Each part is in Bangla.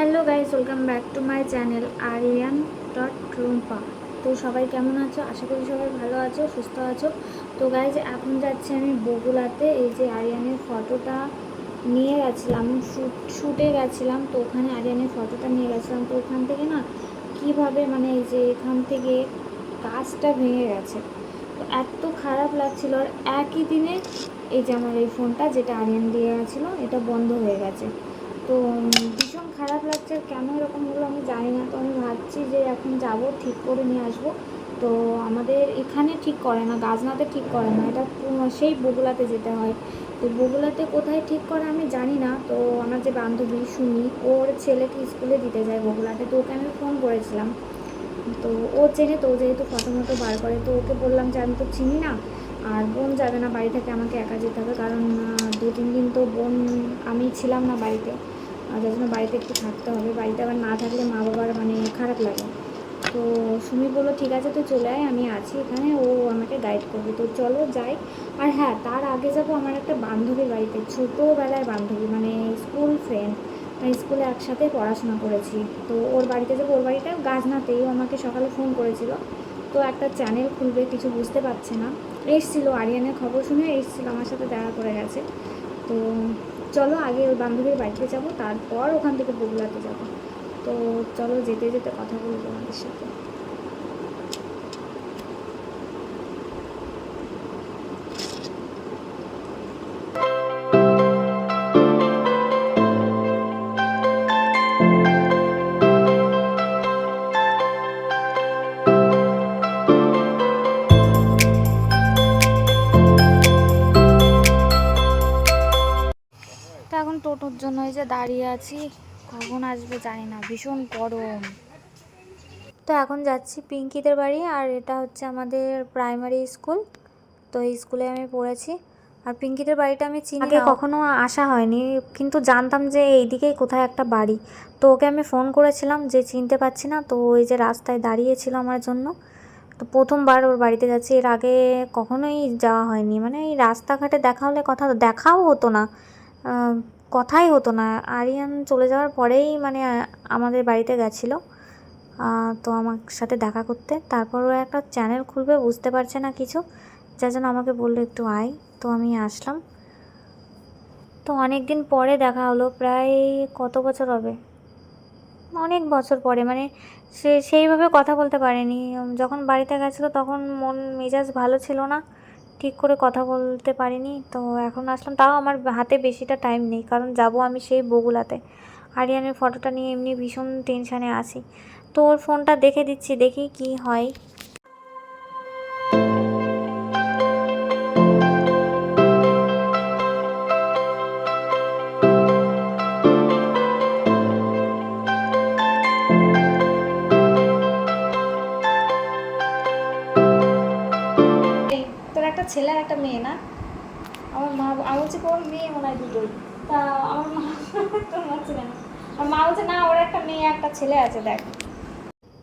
Hello guys welcome back to my channel Ariyan dot Rumpa. তো সবাই কেমন আছো? আশা করি সবাই ভালো আছো, সুস্থ আছো। তো গাইজ এখন যাচ্ছি আমি বগুলাতে এই যে আরিয়ানের ফটোটা নিয়ে গেছিলাম শ্যুট শ্যুটে গেছিলাম। তো ওখানে আরিয়ানের ফটোটা নিয়ে গেছিলাম। তো ওখান থেকে না, কীভাবে মানে এই যে এখান থেকে কাজটা ভেঙে গেছে। তো এত খারাপ লাগছিল আর একই দিনে এই যে আমার এই ফোনটা, যেটা আরিয়ান দিয়ে গেছিল, এটা বন্ধ হয়ে গেছে। তো ভীষণ খারাপ লাগছে, কেন এরকম হলো আমি জানি না। তো আমি ভাবছি যে এখন যাব, ঠিক করে নিয়ে আসব। তো আমাদের এখানে ঠিক করে না, গাজনাতে ঠিক করে না। এটা সেই বগুলাতে যেতে হয়। তো বগুলাতে কোথায় ঠিক করে আমি জানি না। তো আমার যে বান্ধবী শুনি ওর ছেলেকে স্কুলে দিতে যায় বগুলাতে তো ওকে আমি ফোন করেছিলাম। তো ও চেনে, তো যেহেতু ফটো মতো বার করে, তো ওকে বললাম যে, আমি তো চিনি না। আর বোন যাবে না বাড়ি থেকে, আমাকে একা যেতে হবে। কারণ দু তিন দিন তো বোন, আমি ছিলাম না বাড়িতে। আর যার জন্য বাড়িতে একটু থাকতে হবে, বাড়িতে আবার না থাকলে মা বাবার মানে খারাপ লাগে। তো সুমি বলল, ঠিক আছে তো চলে আয়, আমি আছি এখানে, ও আমাকে গাইড করবে। তো চলো যাই। আর হ্যাঁ তার আগে যাব আমার একটা বান্ধবীর বাড়িতে, ছোটোবেলার বান্ধবী মানে স্কুল ফ্রেন্ড মানে স্কুলে একসাথে পড়াশোনা করেছি। তো ওর বাড়িতে যাব, ওর বাড়িটা গাছনাতেই, ও আমাকে সকালে ফোন করেছিল। তো একটা চ্যানেল খুলবে, কিছু বুঝতে পারছে না। এসছিলো, আরিয়ানের খবর শুনে এসছিলো, আমার সাথে দেখা করে গেছে। তো চলো আগে ওই বান্ধবীর বাড়িতে যাব, তারপর ওখান থেকে বগুলাতে যাব। তো চলো যেতে যেতে কথা বলব আমাদের সাথে। আছি। কখন আসবে জানি না ভীষণ গরম। তো এখন যাচ্ছি পিঙ্কিদের বাড়ি আর এটা হচ্ছে আমাদের প্রাইমারি স্কুল তো এই স্কুলে আমি পড়েছি। আর পিঙ্কিদের বাড়িটা আমি চিনি আগে কখনো আসা হয়নি কিন্তু জানতাম যে এইদিকেই কোথায় একটা বাড়ি। তো ওকে আমি ফোন করেছিলাম যে চিনতে পারছি না তো ওই যে রাস্তায় দাঁড়িয়েছিল আমার জন্য। তো প্রথমবার ওর বাড়িতে যাচ্ছি এর আগে কখনোই যাওয়া হয়নি। মানে এই রাস্তাঘাটে দেখা হলে কথা দেখাও হতো না। কথাই হতো না। আরিয়ান চলে যাওয়ার পরেই মানে আমাদের বাড়িতে গেছিল। তো আমার সাথে দেখা করতে। তারপর ও একটা চ্যানেল খুলবে, বুঝতে পারছে না কিছু। যার জন্য আমাকে বলল, একটু আয়। তো আমি আসলাম। তো অনেক দিন পরে দেখা হলো, প্রায় কত বছর হবে? অনেক বছর পরে মানে সে, সেইভাবে কথা বলতে পারেনি। যখন বাড়িতে গেছিল, তখন মন মেজাজ ভালো ছিল না। ঠিক করে কথা বলতে পারিনি। তো এখন আসলাম। তাও আমার হাতে বেশিটা টাইম নেই। কারণ যাব আমি সেই বগুলাতে। আরিয়ানের ফটোটা নিয়ে এমনি ভীষণ টেনশানে আছি। তো ওর ফোনটা দেখে দিচ্ছি, দেখি কি হয়। মা বলছে, না, ওর একটা মেয়ে, একটা ছেলে আছে, দেখ।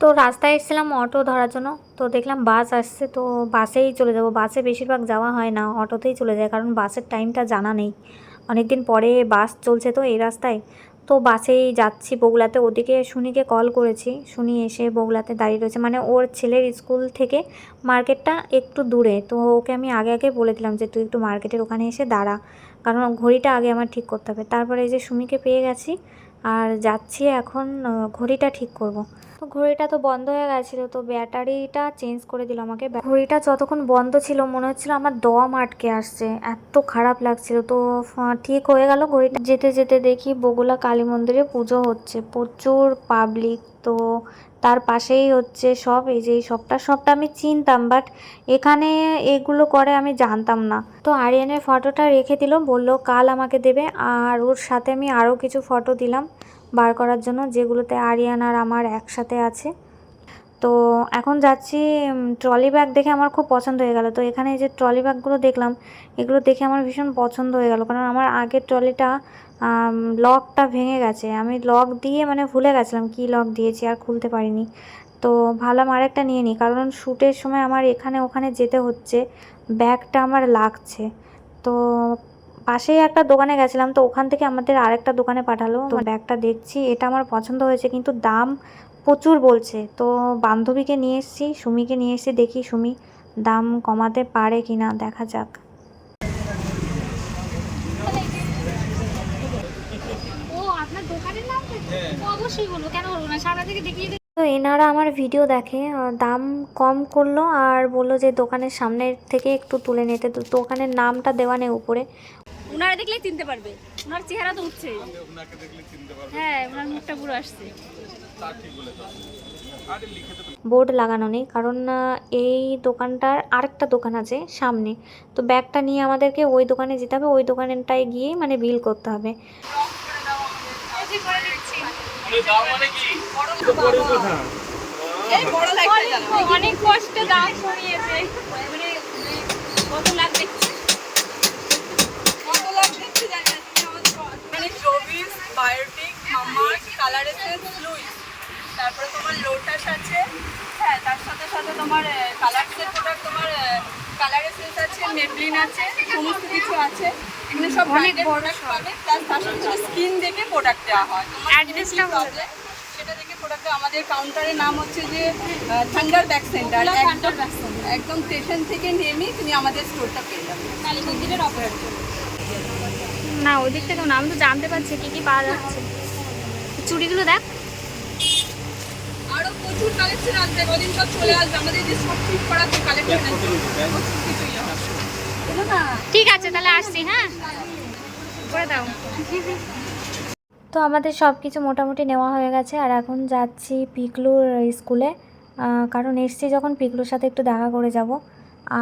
তো রাস্তায় এসেছিলাম অটো ধরার জন্য। তো দেখলাম বাস আসছে, তো বাসেই চলে যাব। বাসে বেশিরভাগ যাওয়া হয় না, অটোতেই চলে যায়, কারণ বাসের টাইমটা জানা নেই। অনেক দিন পরে বাস চলছে তো এই রাস্তায়। তো বাসেই যাচ্ছি বগুলাতে ওদিকে শুনিকে কল করেছি। শুনি এসে বগুলাতে দাঁড়িয়ে রয়েছে। মানে ওর ছেলের স্কুল থেকে মার্কেটটা একটু দূরে। তো ওকে আমি আগে আগে বলে দিলাম যে, তুই একটু মার্কেটের ওখানে এসে দাঁড়া। কারণ ঘড়িটা আগে আমার ঠিক করতে হবে। তারপরে এই যে সুমিকে পেয়ে গেছি। আর যাচ্ছি এখন ঘড়িটা ঠিক করব। তো ঘড়িটা তো বন্ধ হয়ে গেছিল, তো ব্যাটারিটা চেঞ্জ করে দিল আমাকে। ঘড়িটা যতক্ষণ বন্ধ ছিল, মনে হচ্ছিল আমার দম আটকে আসছে। এত খারাপ লাগছিল। তো ঠিক হয়ে গেল ঘড়িটা। যেতে যেতে দেখি বগুলা কালী মন্দিরে পুজো হচ্ছে। প্রচুর পাবলিক তো তার পাশেই হচ্ছে সব, এই যে সবটা সবটা আমি চিনতাম বাট এখানে এগুলো করে আমি জানতাম না। তো আরিয়ানের ফটোটা রেখে দিল বলল, কাল আমাকে দেবে। আর ওর সাথে আমি আরও কিছু ফটো দিলাম বার করার জন্য, যেগুলোতে আরিয়ান আর আমার একসাথে আছে। তো এখন যাচ্ছি ট্রলি ব্যাগ দেখে আমার খুব পছন্দ হয়ে গেল। তো এখানে যে ট্রলি ব্যাগগুলো দেখলাম, এগুলো দেখে আমার ভীষণ পছন্দ হয়ে গেল। কারণ আমার আগের ট্রলিটা লকটা ভেঙে গেছে। আমি লক দিয়ে মানে ভুলে গেছিলাম কি লক দিয়েছি, আর খুলতে পারিনি। তো ভাবলাম আরেকটা নিয়ে নিই, কারণ শ্যুটের সময় আমার এখানে ওখানে যেতে হচ্ছে। ব্যাগটা আমার লাগছে। তো পাশেই একটা দোকানে গেছিলাম, তো ওখান থেকে আমাদের আরেকটা দোকানে পাঠালো। ব্যাগটা দেখছি, এটা আমার পছন্দ হয়েছে, কিন্তু দাম প্রচুর বলছে। তো বান্ধবীকে নিয়ে এসেছি সুমিকে নিয়ে এসেছি দেখি সুমি দাম কমাতে পারে কিনা দেখা যাক। ও আপনার দোকানের নাম অবশ্যই বলব কেন বলব না? থেকে দেখিয়ে তো এনারা আমার ভিডিও দেখে দাম কম করল আর বলল যে দোকানের সামনের থেকে একটু তুলে নিতে। তো দোকানের নামটা দেওয়া নেই উপরে। ওনারা দেখলে চিনতে পারবে। ওনার চেহারা তো উঠছে। হ্যাঁ ওনার মুখটা পুরো আসছে। বোর্ড লাগানো নেই কারণ এই দোকানটার আরেকটা দোকান আছে সামনে। তো ব্যাগটা নিয়ে আমাদেরকে ওই দোকানে যেতে হবে ওই দোকানটায় গিয়ে মানে বিল করতে হবে। অনেক কষ্টে দাম সরিয়েছে মানে কত দেখছি। মানে বায়োটিক কালার এসেন্স লুইস। তারপরে তোমার লোটাস আছে। হ্যাঁ তার সাথে সাথে তোমার কালারসের প্রোডাক্ট তোমার কালার এসেন্স আছে মেবলিন আছে সমস্ত কিছু আছে। এখানে সব অনেক প্রোডাক্ট পাবে তার তার সাথে স্কিন দেখে প্রোডাক্ট দেওয়া হয়। Address-টা বলে। সেটা দেখে প্রোডাক্ট আমাদের কাউন্টারের নাম হচ্ছে যে thunder back center Thunder Back Center। একদম স্টেশন থেকে নেমেই তুমি আমাদের স্টোরটা পেয়ে যাবে। কালী মন্দিরের না ওই দিক থেকে না আমি তো জানতে পারছি কি কি পাওয়া যাচ্ছে। চুড়িগুলো দেখ। কালেকশন আসবে কদিন সব চলে আসবে। আমাদের যে সব ঠিক করা তো কালেকশন না। ঠিক আছে তাহলে আসছি হ্যাঁ? করে দাও। তো আমাদের সব কিছু মোটামুটি নেওয়া হয়ে গেছে আর এখন যাচ্ছি পিকলুর স্কুলে। কারণ এসছি যখন পিকলুর সাথে একটু দেখা করে যাব।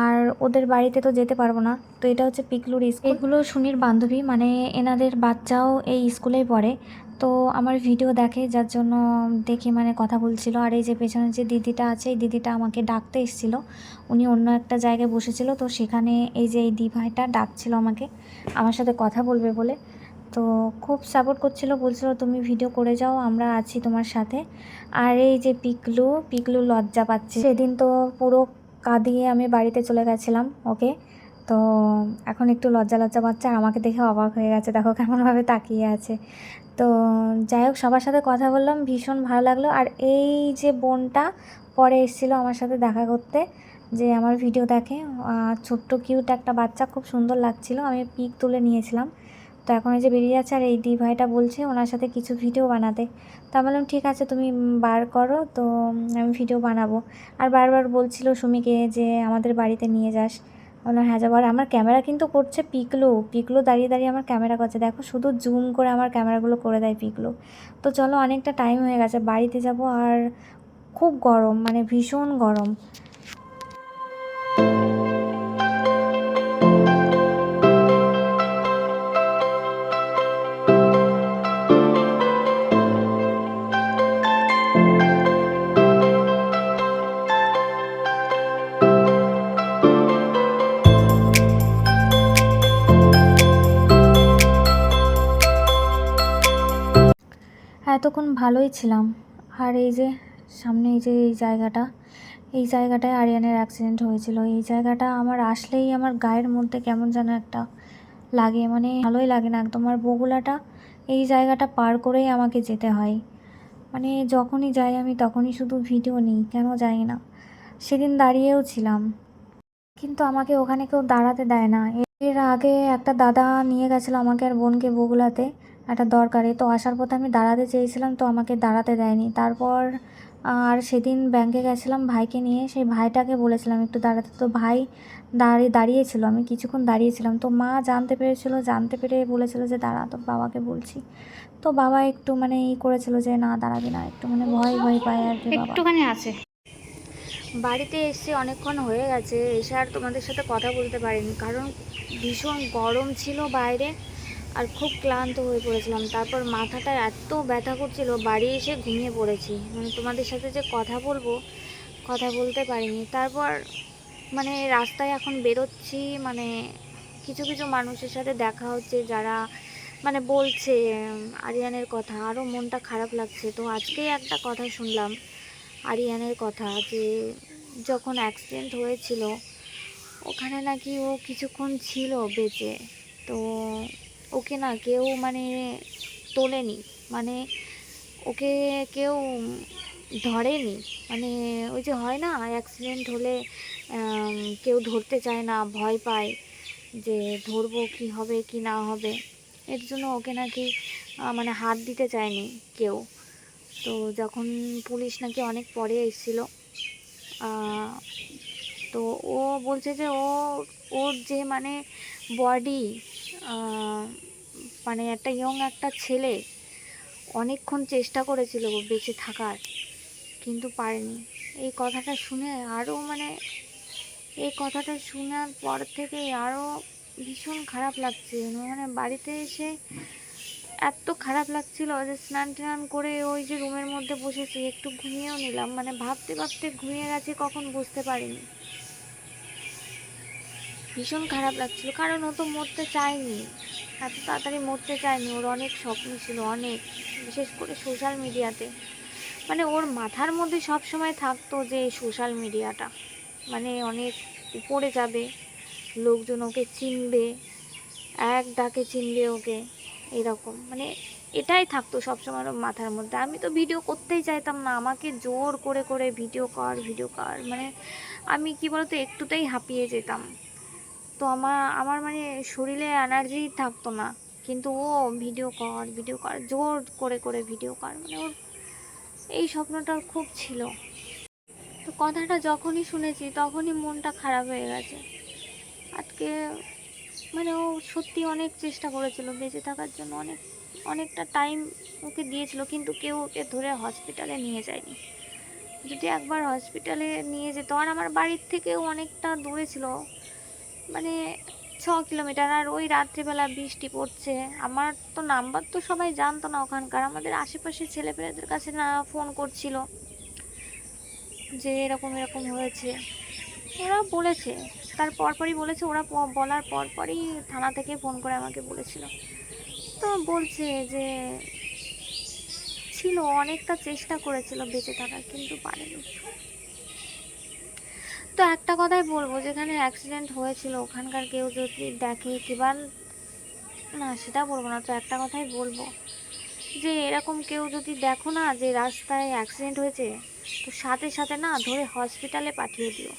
আর ওদের বাড়িতে তো যেতে পারব না। তো এটা হচ্ছে পিকলুর স্কুল। এগুলো সুনির বান্ধবী মানে এনাদের বাচ্চাও এই স্কুলেই পড়ে। তো আমার ভিডিও দেখে, যার জন্য দেখে মানে কথা বলছিল। আর এই যে পেছনে যে দিদিটা আছে, এই দিদিটা আমাকে ডাকতে এসেছিল। উনি অন্য একটা জায়গায় বসেছিল, তো সেখানে এই যে এই দি ভাইটা ডাকছিল আমাকে। আমার সাথে কথা বলবে বলে। তো খুব সাপোর্ট করছিল, বলছিল, তুমি ভিডিও করে যাও, আমরা আছি তোমার সাথে। আর এই যে পিকলু পিকলু লজ্জা পাচ্ছে। সেদিন তো পুরো কাঁদিয়ে আমি বাড়িতে চলে গেছিলাম, ওকে। তো এখন একটু লজ্জা লজ্জা আর আমাকে দেখে অবাক হয়ে গেছে, দেখো কেমনভাবে তাকিয়ে আছে। তো যাই হোক, সবার সাথে কথা বললাম, ভীষণ ভালো লাগল। আর এই যে বোনটা পরে এসেছিল আমার সাথে দেখা করতে, যে আমার ভিডিও দেখে ছোট্ট কিউট একটা বাচ্চা, খুব সুন্দর লাগছিল। আমি পিক তুলে নিয়েছিলাম। তো এখন এই যে বেরিয়ে যাচ্ছে আর এই দি ভাইটা বলছে ওনার সাথে কিছু ভিডিও বানাতে। তো বললাম, ঠিক আছে, তুমি বার করো, তো আমি ভিডিও বানাবো। আর বারবার বলছিল সুমিকে যে, আমাদের বাড়িতে নিয়ে যাস। বললাম হ্যাঁ যাব। আর আমার ক্যামেরা কিন্তু করছে পিকলো পিকলো দাঁড়িয়ে দাঁড়িয়ে আমার ক্যামেরা করছে। দেখো, শুধু জুম করে আমার ক্যামেরাগুলো করে দেয় পিকলো। তো চলো, অনেকটা টাইম হয়ে গেছে, বাড়িতে যাব আর খুব গরম মানে ভীষণ গরম। এতক্ষণ ভালোই ছিলাম। আর এই যে সামনে এই যে এই জায়গাটা, এই জায়গাটায় আরিয়ানের অ্যাক্সিডেন্ট হয়েছিল। এই জায়গাটা আমার আসলেই আমার গায়ের মধ্যে কেমন যেন একটা লাগে মানে ভালোই লাগে না একদম। আর বগুলাটা এই জায়গাটা পার করেই আমাকে যেতে হয়। মানে যখনই যাই আমি তখনই শুধু ভিডিও নিই, কেন যাই না? সেদিন দাঁড়িয়েও ছিলাম। কিন্তু আমাকে ওখানে কেউ দাঁড়াতে দেয় না। এর আগে একটা দাদা নিয়ে গেছিল আমাকে আর বোনকে বগুলাতে একটা দরকারে। তো আসার পথে আমি দাঁড়াতে চেয়েছিলাম, তো আমাকে দাঁড়াতে দেয়নি। তারপর আর সেদিন ব্যাংকে গেছিলাম ভাইকে নিয়ে। সেই ভাইটাকে বলেছিলাম একটু দাঁড়াতে। তো ভাই দাঁড়িয়ে দাঁড়িয়েছিল, আমি কিছুক্ষণ দাঁড়িয়েছিলাম। তো মা জানতে পেরেছিল, জানতে পেরে বলেছিল যে, দাঁড়া তো বাবাকে বলছি। তো বাবা একটু মানে ই করেছিল যে, না, দাঁড়াবি না। একটু মানে ভয় ভয় পায় আর কি একটুখানি আছে। বাড়িতে এসে অনেকক্ষণ হয়ে গেছে। এসে আর তোমাদের সাথে কথা বলতে পারিনি। কারণ ভীষণ গরম ছিল বাইরে। আর খুব ক্লান্ত হয়ে পড়েছিলাম। তারপর মাথাটা এত ব্যথা করছিল, বাড়ি এসে ঘুমিয়ে পড়েছি। মানে তোমাদের সাথে যে কথা বলব, কথা বলতে পারিনি। তারপর মানে রাস্তায় এখন বেরোচ্ছি মানে কিছু কিছু মানুষের সাথে দেখা হচ্ছে, যারা মানে বলছে আরিয়ানের কথা। আরও মনটা খারাপ লাগছে। তো আজকেই একটা কথা শুনলাম, আরিয়ানের কথা, যে যখন অ্যাক্সিডেন্ট হয়েছিল, ওখানে নাকি ও কিছুক্ষণ ছিল বেঁচে। তো ওকে না কেউ মানে তোলেনি মানে ওকে কেউ ধরেনি। মানে ওই যে হয় না অ্যাক্সিডেন্ট হলে কেউ ধরতে চায় না, ভয় পায় যে ধরবো কি হবে কি না হবে। এর জন্য ওকে নাকি মানে হাত দিতে চায়নি কেউ। তো যখন পুলিশ নাকি অনেক পরে এসেছিল তো ও বলছে যে ও, ওর যে মানে বডি মানে একটা ইয়ং একটা ছেলে অনেকক্ষণ চেষ্টা করেছিল বেঁচে থাকার, কিন্তু পারেনি। এই কথাটা শুনে আরও মানে এই কথাটা শোনার পর থেকে আরও ভীষণ খারাপ লাগছে। মানে বাড়িতে এসে এত খারাপ লাগছিল যে স্নান টান করে ওই যে রুমের মধ্যে বসেছি, একটু ঘুমিয়েও নিলাম। মানে ভাবতে ভাবতে ঘুমিয়ে গেছে, কখন বুঝতে পারিনি। ভীষণ খারাপ লাগছিল, কারণ ও তো মরতে চায়নি। এত তাড়াতাড়ি মরতে চায়নি, ওর অনেক স্বপ্ন ছিল, অনেক, বিশেষ করে সোশ্যাল মিডিয়াতে মানে ওর মাথার মধ্যে সব সময় থাকতো যে সোশ্যাল মিডিয়াটা মানে অনেক উপরে যাবে, লোকজন ওকে চিনবে, এক ডাকে চিনবে ওকে, এরকম। মানে এটাই থাকতো সবসময় ওর মাথার মধ্যে। আমি তো ভিডিও করতেই চাইতাম না, আমাকে জোর করে করে ভিডিও কর ভিডিও কর মানে আমি কি বলতো, একটুতেই হাঁপিয়ে যেতাম। তো আমার আমার মানে শরীরে এনার্জি থাকতো না। কিন্তু ও ভিডিও কর ভিডিও কর জোর করে করে ভিডিও কর মানে ওর এই স্বপ্নটা ওর খুব ছিল। তো কথাটা যখনই শুনেছি, তখনই মনটা খারাপ হয়ে গেছে। আজকে মানে ও সত্যি অনেক চেষ্টা করেছিল, বেঁচে থাকার জন্য অনেক, অনেকটা টাইম ওকে দিয়েছিল, কিন্তু কেউ ওকে ধরে হসপিটালে নিয়ে যায়নি। যদি একবার হসপিটালে নিয়ে যেত, আর আমার বাড়ির থেকেও অনেকটা দূরে ছিল মানে ছ কিলোমিটার, আর ওই রাত্রিবেলা বৃষ্টি পড়ছে। আমার তো নাম্বার তো সবাই জানতো না ওখানকার। আমাদের আশেপাশে ছেলেপেলেদের কাছে না ফোন করছিল যে এরকম এরকম হয়েছে। ওরা বলেছে, তার পরপরই বলেছে, ওরা বলার পরপরই থানা থেকে ফোন করে আমাকে বলেছিল। তো বলছে যে ছিল, অনেকটা চেষ্টা করেছিল বেঁচে থাকার, কিন্তু পারেনি। তো একটা কথাই বলব, যেখানে অ্যাক্সিডেন্ট হয়েছিল, ওখানকার কেউ যদি দেখে কিংবা না, সেটা বলব না, তো একটা কথাই বলব। যে এরকম কেউ যদি দেখো না যে রাস্তায় অ্যাক্সিডেন্ট হয়েছে, তো সাথে সাথে না ধরে হসপিটালে পাঠিয়ে দিও।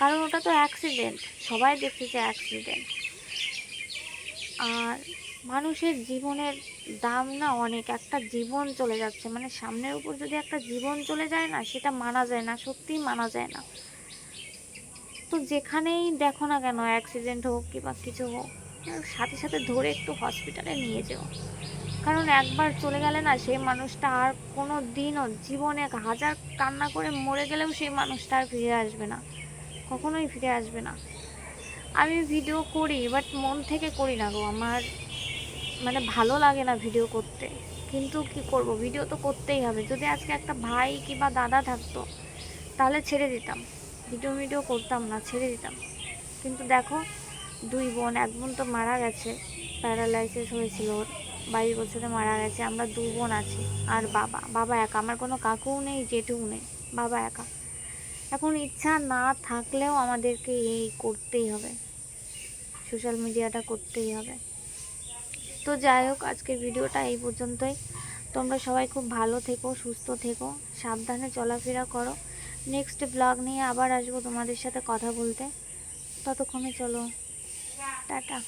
কারণ ওটা তো অ্যাক্সিডেন্ট সবাই দেখছে যে অ্যাক্সিডেন্ট আর মানুষের জীবনের দাম না অনেক, একটা জীবন চলে যাচ্ছে। মানে সামনের উপর যদি একটা জীবন চলে যায় না, সেটা মানা যায় না, সত্যিই মানা যায় না। তো যেখানেই দেখো না কেন অ্যাক্সিডেন্ট হোক কিংবা কিছু হোক সাথে সাথে ধরে একটু হসপিটালে নিয়ে যেও। কারণ একবার চলে গেলে না সেই মানুষটা আর কোনো দিনও জীবনে এক হাজার কান্না করে মরে গেলেও সেই মানুষটা আর ফিরে আসবে না। কখনোই ফিরে আসবে না। আমি ভিডিও করি বাট মন থেকে করি না গো। আমার মানে ভালো লাগে না ভিডিও করতে। কিন্তু কি করব? ভিডিও তো করতেই হবে। যদি আজকে একটা ভাই কিংবা দাদা থাকতো, তাহলে ছেড়ে দিতাম। ভিডিও ভিডিও করতাম না, ছেড়ে দিতাম। কিন্তু দেখো, দুই বোন, এক বোন তো মারা গেছে প্যারালাইসিস হয়েছিল ওর, বাইশ বছরে মারা গেছে, আমরা দু বোন আছি, আর বাবা বাবা একা, আমার কোনো কাকুও নেই, জেঠুও নেই, বাবা একা। এখন ইচ্ছা না থাকলেও আমাদেরকে এই করতেই হবে সোশ্যাল মিডিয়াটা করতেই হবে। তো যাই হোক, আজকের ভিডিওটা এই পর্যন্তই। তোমরা সবাই খুব ভালো থেকো, সুস্থ থেকো, সাবধানে চলাফেরা করো। নেক্সট ব্লগ নিয়ে আবার আসব তোমাদের সাথে কথা বলতে। ততক্ষণে চলো টাটা।